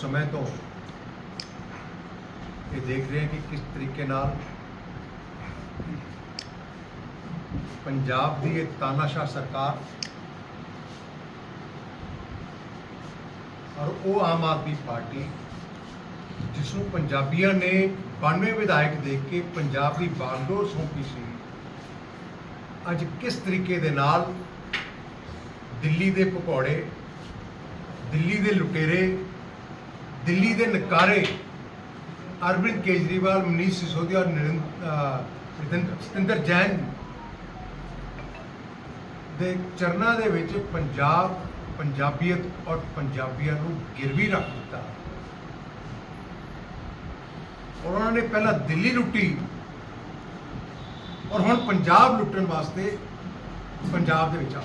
ਸਮੇਂ ਤੋਂ ਇਹ ਦੇਖ ਰਹੇ ਹਾਂ ਕਿ ਕਿਸ ਤਰੀਕੇ ਨਾਲ ਪੰਜਾਬ ਦੀ ਇਹ ਤਾਨਾਸ਼ਾਹ ਸਰਕਾਰ ਔਰ ਉਹ ਆਮ ਆਦਮੀ ਪਾਰਟੀ, ਜਿਸ ਨੂੰ ਪੰਜਾਬੀਆਂ ਨੇ 92 ਵਿਧਾਇਕ ਦੇ ਕੇ ਪੰਜਾਬ ਦੀ ਬਾਗਡੋਰ ਸੌਂਪੀ ਸੀ, ਅੱਜ ਕਿਸ ਤਰੀਕੇ ਦੇ ਨਾਲ ਦਿੱਲੀ ਦੇ ਪਕੌੜੇ ਦਿੱਲੀ ਦੇ ਲੁਟੇਰੇ ਦਿੱਲੀ ਦੇ ਨਕਾਰੇ ਅਰਵਿੰਦ ਕੇਜਰੀਵਾਲ, ਮਨੀਸ਼ ਸਿਸੋਦੀਆ ਔਰ ਨਰਿੰਦ- ਸਤਿੰਦਰ ਜੈਨ ਦੇ ਚਰਨਾਂ ਦੇ ਵਿੱਚ ਪੰਜਾਬ, ਪੰਜਾਬੀਅਤ ਔਰ ਪੰਜਾਬੀਆਂ ਨੂੰ ਗਿਰਵੀ ਰੱਖ ਦਿੱਤਾ। ਔਰ ਉਹਨਾਂ ਨੇ ਪਹਿਲਾਂ ਦਿੱਲੀ ਲੁੱਟੀ ਔਰ ਹੁਣ ਪੰਜਾਬ ਲੁੱਟਣ ਵਾਸਤੇ ਪੰਜਾਬ ਦੇ ਵਿੱਚ ਆ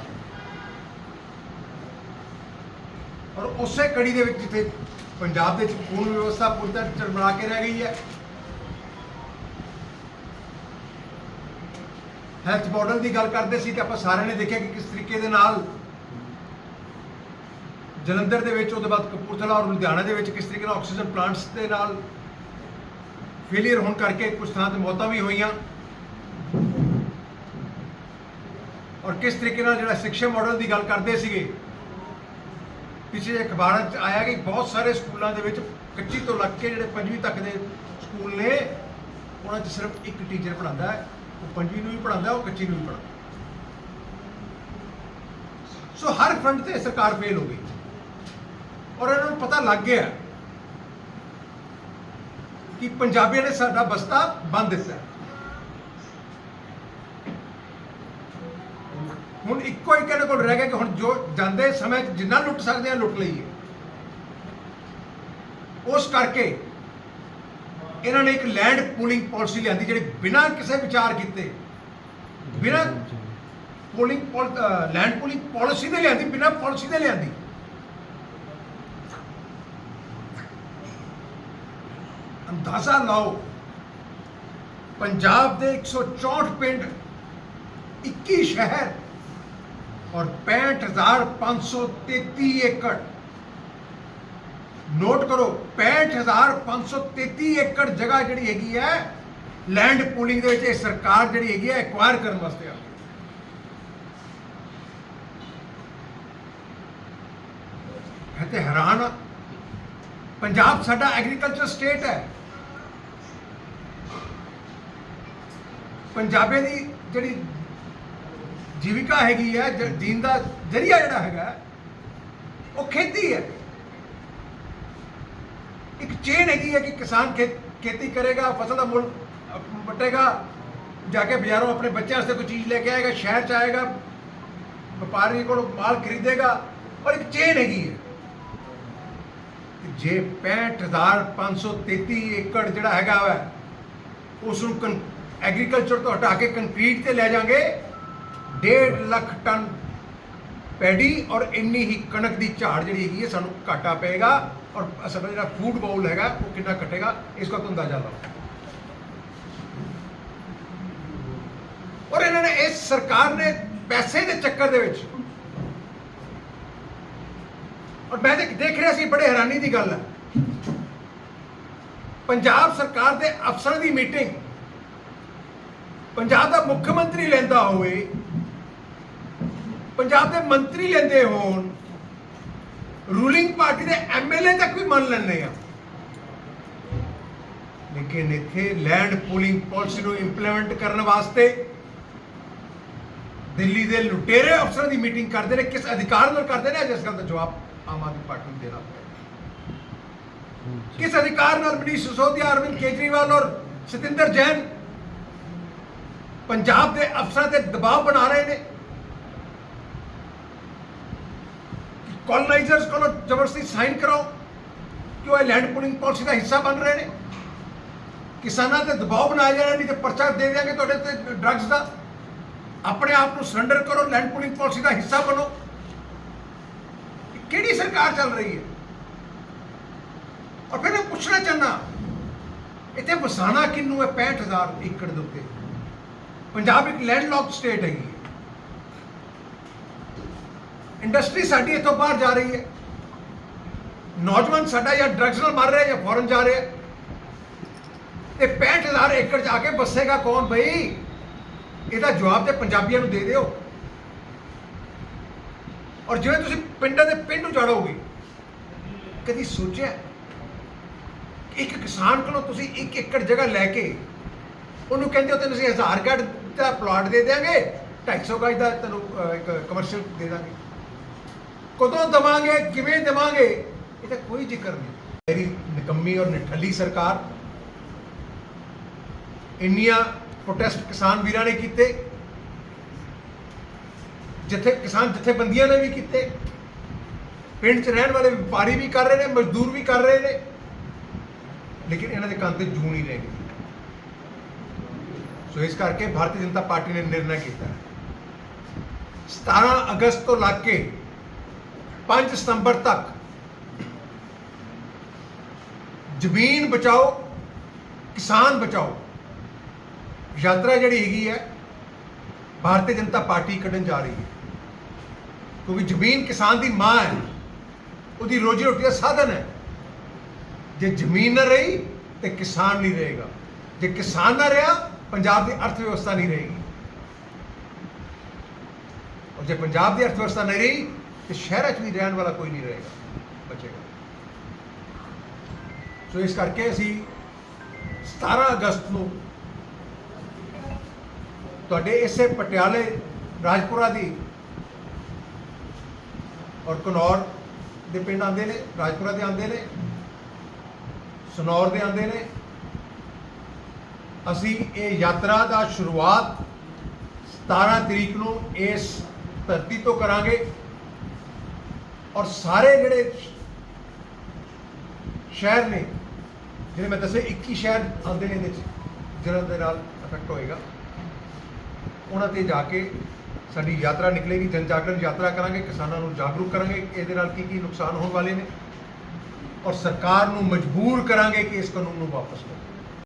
ਔਰ ਉਸੇ ਕੜੀ ਦੇ ਵਿੱਚ ਜਿੱਥੇ ਪੰਜਾਬ ਦੇ ਵਿੱਚ ਕਾਨੂੰਨ ਵਿਵਸਥਾ ਪੂਰੀ ਤਰ੍ਹਾਂ ਚਰਮਰਾ ਕੇ ਰਹਿ ਗਈ ਹੈ। ਹੈਲਥ ਮਾਡਲ ਦੀ ਗੱਲ ਕਰਦੇ ਸੀ ਤੇ ਆਪਾਂ ਸਾਰਿਆਂ ਨੇ ਦੇਖਿਆ ਕਿ ਕਿਸ ਤਰੀਕੇ ਦੇ ਨਾਲ ਜਲੰਧਰ ਦੇ ਵਿੱਚ, ਉਹਦੇ ਬਾਅਦ ਕਪੂਰਥਲਾ ਔਰ ਲੁਧਿਆਣਾ ਦੇ ਵਿੱਚ ਕਿਸ ਤਰੀਕੇ ਨਾਲ ਆਕਸੀਜਨ ਪਲਾਂਟਸ ਦੇ ਨਾਲ ਫੇਲਿਅਰ ਹੋਣ ਕਰਕੇ ਕੁਝ ਥਾਂ ਤੇ ਮੌਤਾਂ ਵੀ ਹੋਈਆਂ। ਔਰ ਕਿਸ ਤਰੀਕੇ ਨਾਲ ਜਿਹੜਾ ਸਿੱਖਿਆ ਮਾਡਲ ਦੀ ਗੱਲ ਕਰਦੇ ਸੀਗੇ ਪਿਛਲੇ ਅਖਬਾਰਾਂ 'ਚ ਆਇਆ ਕਿ ਬਹੁਤ ਸਾਰੇ ਸਕੂਲਾਂ ਦੇ ਵਿੱਚ ਕੱਚੀ ਤੋਂ ਲੱਗ ਕੇ ਜਿਹੜੇ ਪੰਜਵੀਂ ਤੱਕ ਦੇ ਸਕੂਲ ਨੇ, ਉਹਨਾਂ 'ਚ ਸਿਰਫ ਇੱਕ ਟੀਚਰ ਪੜ੍ਹਾਉਂਦਾ ਹੈ। ਉਹ ਪੰਜਵੀਂ ਨੂੰ ਵੀ ਪੜ੍ਹਾਉਂਦਾ, ਉਹ ਕੱਚੀ ਨੂੰ ਵੀ ਪੜ੍ਹਾਉਂਦਾ। ਸੋ ਹਰ ਫਰੰਟ ਤੇ ਸਰਕਾਰ ਫੇਲ ਹੋ ਗਈ। ਔਰ ਇਹਨਾਂ ਨੂੰ ਪਤਾ ਲੱਗ ਗਿਆ ਕਿ ਪੰਜਾਬੀਆਂ ਨੇ ਸਾਡਾ ਬਸਤਾ ਬੰਦ ਦਿੱਤਾ। ਹੁਣ ਇੱਕੋ ਇੱਕ ਇਹਨਾਂ ਕੋਲ ਰਹਿ ਗਿਆ ਕਿ ਹੁਣ ਜੋ ਜਾਂਦੇ ਸਮੇਂ 'ਚ ਜਿੰਨਾ ਲੁੱਟ ਸਕਦੇ ਆ, ਲੁੱਟ ਲਈਏ। ਉਸ ਕਰਕੇ ਇਹਨਾਂ ਨੇ ਇੱਕ ਲੈਂਡ ਪੂਲਿੰਗ ਪਾਲਿਸੀ ਲਿਆਂਦੀ, ਜਿਹੜੀ ਬਿਨਾਂ ਕਿਸੇ ਵਿਚਾਰ ਕੀਤੇ, ਬਿਨਾਂ ਪੂਲਿੰਗ ਲੈਂਡ ਪੂਲਿੰਗ ਪਾਲਿਸੀ ਦੇ ਲਿਆਂਦੀ, ਬਿਨਾਂ ਪਾਲਿਸੀ ਦੇ ਲਿਆਂਦੀ। ਅੰਦਾਜ਼ਾ ਲਾਓ, ਪੰਜਾਬ ਦੇ 164 ਪਿੰਡ 21 ਸ਼ਹਿਰ ਔਰ 65533 ਏਕੜ। ਨੋਟ ਕਰੋ 65533 ਏਕੜ ਜਗ੍ਹਾ ਜਿਹੜੀ ਹੈਗੀ ਹੈ ਲੈਂਡ ਪੂਲਿੰਗ ਦੇ ਵਿੱਚ ਇਹ ਸਰਕਾਰ ਜਿਹੜੀ ਹੈਗੀ ਹੈ ਐਕਵਾਇਰ ਕਰਨ ਵਾਸਤੇ ਆ। ਮੈਂ ਤੇ ਹੈਰਾਨ ਹਾਂ। ਪੰਜਾਬ ਸਾਡਾ ਐਗਰੀਕਲਚਰ ਸਟੇਟ ਹੈ। ਪੰਜਾਬੇ ਦੀ ਜਿਹੜੀ ਜੀਵਿਕਾ ਹੈਗੀ ਹੈ ਜ- ਜੀਣ ਦਾ ਜਰੀਆ ਜਿਹੜਾ ਹੈਗਾ ਉਹ ਖੇਤੀ ਹੈ। ਇੱਕ ਚੇਨ ਹੈਗੀ ਹੈ ਕਿ ਕਿਸਾਨ ਖੇ- ਖੇਤੀ ਕਰੇਗਾ ਫਸਲ ਦਾ ਮੁੱਲ ਅ, ਵੱਟੇਗਾ ਜਾ ਕੇ ਬਾਜ਼ਾਰੋਂ ਆਪਣੇ ਬੱਚਿਆਂ ਵਾਸਤੇ ਕੋਈ ਚੀਜ਼ ਲੈ ਕੇ ਆਏਗਾ ਸ਼ਹਿਰ ਚ ਆਏਗਾ ਵਪਾਰੀ ਕੋਲੋਂ ਮਾਲ ਖਰੀਦੇਗਾ ਔਰ ਇੱਕ ਚੇਨ ਹੈਗੀ ਹੈ। ਤੇ ਜੇ 65533 ਏਕੜ ਜਿਹੜਾ ਹੈਗਾ ਵਾ ਉਸ ਨੂੰ ਐਗਰੀਕਲਚਰ ਤੋਂ ਹਟਾ ਕੇ ਕੰਕਰੀਟ ਤੇ ਲੈ ਜਾਾਂਗੇ 1.5 ਲੱਖ ਟਨ ਪੈਡੀ ਔਰ ਇੰਨੀ ਹੀ ਕਣਕ ਦੀ ਝਾੜ ਜਿਹੜੀ ਹੈਗੀ ਹੈ, ਸਾਨੂੰ ਘਾਟਾ ਪਏਗਾ ਔਰ ਸਾਡਾ ਜਿਹੜਾ ਫੂਡ ਬਾਉਲ ਹੈਗਾ, ਉਹ ਕਿੰਨਾ ਘਟੇਗਾ, ਇਸ ਦਾ ਤੁਹਾਨੂੰ ਅੰਦਾਜ਼ਾ ਲਾਓ। ਔਰ ਇਹਨਾਂ ਨੇ ਇਸ ਸਰਕਾਰ ਨੇ ਪੈਸੇ ਦੇ ਚੱਕਰ ਦੇ ਵਿੱਚ ਔਰ ਮੈਂ ਦੇਖ ਦੇਖ ਰਿਹਾ ਸੀ, ਬੜੇ ਹੈਰਾਨੀ ਦੀ ਗੱਲ ਹੈ। ਪੰਜਾਬ ਸਰਕਾਰ ਦੇ ਅਫਸਰਾਂ ਦੀ ਮੀਟਿੰਗ, ਪੰਜਾਬ ਦਾ ਮੁੱਖ ਮੰਤਰੀ ਲੈਂਦਾ ਹੋਵੇ ਪੰਜਾਬ ਦੇ ਮੰਤਰੀ ਲੈਂਦੇ ਹੋਣ ਰੂਲਿੰਗ ਪਾਰਟੀ ਦੇ ਐਮਐਲਏ ਤੱਕ ਵੀ ਮੰਨ ਲੈਂਦੇ ਆ। ਲੇਕਿਨ ਇੱਥੇ ਲੈਂਡ ਪੂਲਿੰਗ ਪਾਲਿਸੀ ਨੂੰ ਇੰਪਲੀਮੈਂਟ ਕਰਨ ਵਾਸਤੇ ਦਿੱਲੀ ਦੇ ਲੁਟੇਰੇ ਅਫਸਰਾਂ ਦੀ ਮੀਟਿੰਗ ਕਰਦੇ ਨੇ, ਕਿਸ ਅਧਿਕਾਰ ਨਾਲ ਕਰਦੇ ਨੇ? ਜਿਸ ਗੱਲ ਦਾ ਜਵਾਬ ਆਮ ਆਦਮੀ ਪਾਰਟੀ ਨੂੰ ਦੇਣਾ ਪਵੇਗਾ ਕਿਸ ਅਧਿਕਾਰ ਨਾਲ? ਮਨੀਸ਼ ਸਿਸੋਦੀਆ, ਅਰਵਿੰਦ ਕੇਜਰੀਵਾਲ ਔਰ ਸਤਿੰਦਰ ਜੈਨ ਪੰਜਾਬ ਦੇ ਅਫਸਰਾਂ ਤੇ ਦਬਾਅ ਬਣਾ ਰਹੇ ਨੇ। ਕੋਲੋਨਾਈਜ਼ਰਸ ਕੋਲੋਂ ਜ਼ਬਰਦਸਤੀ ਸਾਈਨ ਕਰਾਓ ਕਿ ਉਹ ਲੈਂਡ ਪੂਲਿੰਗ ਪਾਲਿਸੀ ਦਾ ਹਿੱਸਾ ਬਣ ਰਹੇ ਨੇ। ਕਿਸਾਨਾਂ ਤੇ ਦਬਾਅ ਬਣਾਇਆ ਜਾ ਰਿਹਾ, ਨਹੀਂ ਤੇ ਪਰਚਾ ਦੇ ਦਿਆਂਗੇ ਤੁਹਾਡੇ ਤੇ ਡਰੱਗਸ ਦਾ। ਆਪਣੇ ਆਪ ਨੂੰ ਸਰੈਂਡਰ ਕਰੋ ਲੈਂਡ ਪੂਲਿੰਗ ਪਾਲਿਸੀ ਦਾ ਹਿੱਸਾ ਬਣੋ। ਕਿਹੜੀ ਸਰਕਾਰ ਚੱਲ ਰਹੀ ਹੈ? ਔਰ ਫਿਰ ਮੈਂ ਪੁੱਛਣਾ ਚਾਹਨਾ ਇੱਥੇ ਵਸਾਣਾ ਕਿੰਨੂੰ ਹੈ? 65000 ਏਕੜ ਦੇ ਉੱਤੇ। ਪੰਜਾਬ ਇੱਕ ਲੈਂਡਲੌਕ ਸਟੇਟ ਹੈਗੀ ਹੈ। ਇੰਡਸਟਰੀ ਸਾਡੀ ਇੱਥੋਂ ਬਾਹਰ ਜਾ ਰਹੀ ਹੈ। ਨੌਜਵਾਨ ਸਾਡਾ ਜਾਂ ਡਰੱਗਸ ਨਾਲ ਮਰ ਰਿਹਾ ਜਾਂ ਫੋਰਨ ਜਾ ਰਿਹਾ। ਇਹ 65000 ਏਕੜ ਜਾ ਕੇ ਬਸੇਗਾ ਕੌਣ ਬਈ? ਇਹਦਾ ਜਵਾਬ ਤੇ ਪੰਜਾਬੀਆਂ ਨੂੰ ਦੇ ਦਿਓ। ਔਰ ਜਿਵੇਂ ਤੁਸੀਂ ਪਿੰਡਾਂ ਦੇ ਪਿੰਡ ਨੂੰ ਉਜਾੜੋਗੇ, ਕਦੀ ਸੋਚਿਆ ਇੱਕ ਕਿਸਾਨ ਕੋਲੋਂ ਤੁਸੀਂ 1 ਏਕੜ ਜਗ੍ਹਾ ਲੈ ਕੇ ਉਹਨੂੰ ਕਹਿੰਦੇ ਹੋ ਤੈਨੂੰ ਅਸੀਂ 1000 ਗੱਡ ਦਾ ਪਲਾਟ ਦੇ ਦੇਾਂਗੇ 250 ਗਜ ਦਾ ਤੈਨੂੰ ਇੱਕ ਕਮਰਸ਼ੀਅਲ ਦੇ ਦਾਂਗੇ ਕਦੋਂ ਦਵਾਂਗੇ ਕਿਵੇਂ ਦੇਵਾਂਗੇ ਇਹ ਤਾਂ ਕੋਈ ਜ਼ਿਕਰ ਨਹੀਂ ਮੇਰੀ ਨਿਕੰਮੀ ਔਰ ਨਿਠੱਲੀ ਸਰਕਾਰ ਇੰਨੀਆਂ ਪ੍ਰੋਟੈਸਟ ਕਿਸਾਨ ਵੀਰਾਂ ਨੇ ਕੀਤੇ ਜਿੱਥੇ ਕਿਸਾਨ ਜਥੇਬੰਦੀਆਂ ਨੇ ਵੀ ਕੀਤੇ ਪਿੰਡ 'ਚ ਰਹਿਣ ਵਾਲੇ ਵਪਾਰੀ ਵੀ ਕਰ ਰਹੇ ਨੇ ਮਜ਼ਦੂਰ ਵੀ ਕਰ ਰਹੇ ਨੇ ਲੇਕਿਨ ਇਹਨਾਂ ਦੇ ਕੰਨ ਤੇ ਜੂੰ ਨਹੀਂ ਰਹਿ ਗਈ ਸੋ ਇਸ ਕਰਕੇ ਭਾਰਤੀ ਜਨਤਾ ਪਾਰਟੀ ਨੇ ਨਿਰਣਾ ਕੀਤਾ ਹੈ 17 ਅਗਸਤ ਤੋਂ ਲੱਗ ਕੇ 5 ਸਤੰਬਰ ਤੱਕ। ਜ਼ਮੀਨ ਬਚਾਓ, ਕਿਸਾਨ ਬਚਾਓ। ਯਾਤਰਾ ਜਿਹੜੀ ਹੈਗੀ ਹੈ, ਭਾਰਤੀ ਜਨਤਾ ਪਾਰਟੀ ਕੱਢਣ ਜਾ ਰਹੀ ਹੈ। ਕਿਉਂਕਿ ਜ਼ਮੀਨ ਕਿਸਾਨ ਦੀ ਮਾਂ ਹੈ। ਉਹਦੀ ਰੋਜੀ ਰੋਟੀ ਦਾ ਸਾਧਨ ਹੈ। ਜੇ ਜ਼ਮੀਨ ਨਾ ਰਹੀ, ਤੇ ਕਿਸਾਨ ਨਹੀਂ ਰਹੇਗਾ। ਜੇ ਕਿਸਾਨ ਨਾ ਰਿਹਾ, ਪੰਜਾਬ ਦੀ ਅਰਥ ਵਿਵਸਥਾ ਨਹੀਂ ਰਹੇਗੀ। ਔਰ ਜੇ ਪੰਜਾਬ ਦੀ ਅਰਥ ਵਿਵਸਥਾ ਨਹੀਂ ਰਹੀ ਤੇ ਸ਼ਹਿਰਾਂ 'ਚ ਵੀ ਰਹਿਣ ਵਾਲਾ ਕੋਈ ਨਹੀਂ ਰਹੇਗਾ, ਬਚੇਗਾ। ਸੋ ਇਸ ਕਰਕੇ ਅਸੀਂ 17 ਅਗਸਤ ਨੂੰ ਤੁਹਾਡੇ ਇਸੇ ਪਟਿਆਲੇ ਰਾਜਪੁਰਾ ਦੀ ਔਰ ਕਨੌਰ ਦੇ ਪਿੰਡ ਆਉਂਦੇ ਨੇ, ਰਾਜਪੁਰਾ ਦੇ ਆਉਂਦੇ ਨੇ, ਸਨੌਰ ਦੇ ਆਉਂਦੇ ਨੇ। ਅਸੀਂ ਇਹ ਯਾਤਰਾ ਦਾ ਸ਼ੁਰੂਆਤ 17 ਤਰੀਕ ਨੂੰ ਇਸ ਧਰਤੀ ਤੋਂ ਕਰਾਂਗੇ। ਔਰ ਸਾਰੇ ਜਿਹੜੇ ਸ਼ਹਿਰ ਨੇ ਜਿਹੜੇ ਮੈਂ ਦੱਸੇ 21 ਸ਼ਹਿਰ ਆਉਂਦੇ ਨੇ ਇਹਦੇ ਚ ਜਿਹਨਾਂ ਦੇ ਨਾਲ ਇਫੈਕਟ ਹੋਏਗਾ। ਉਹਨਾਂ ਤੇ ਜਾ ਕੇ ਸਾਡੀ ਯਾਤਰਾ ਨਿਕਲੇਗੀ ਜਨ ਜਾਗਰਣ ਯਾਤਰਾ ਕਰਾਂਗੇ, ਕਿਸਾਨਾਂ ਨੂੰ ਜਾਗਰੂਕ ਕਰਾਂਗੇ, ਇਹਦੇ ਨਾਲ ਕੀ ਕੀ ਨੁਕਸਾਨ ਹੋਣ ਵਾਲੇ ਨੇ। ਔਰ ਸਰਕਾਰ ਨੂੰ ਮਜਬੂਰ ਕਰਾਂਗੇ ਕਿ ਇਸ ਕਾਨੂੰਨ ਨੂੰ ਵਾਪਸ ਲਓ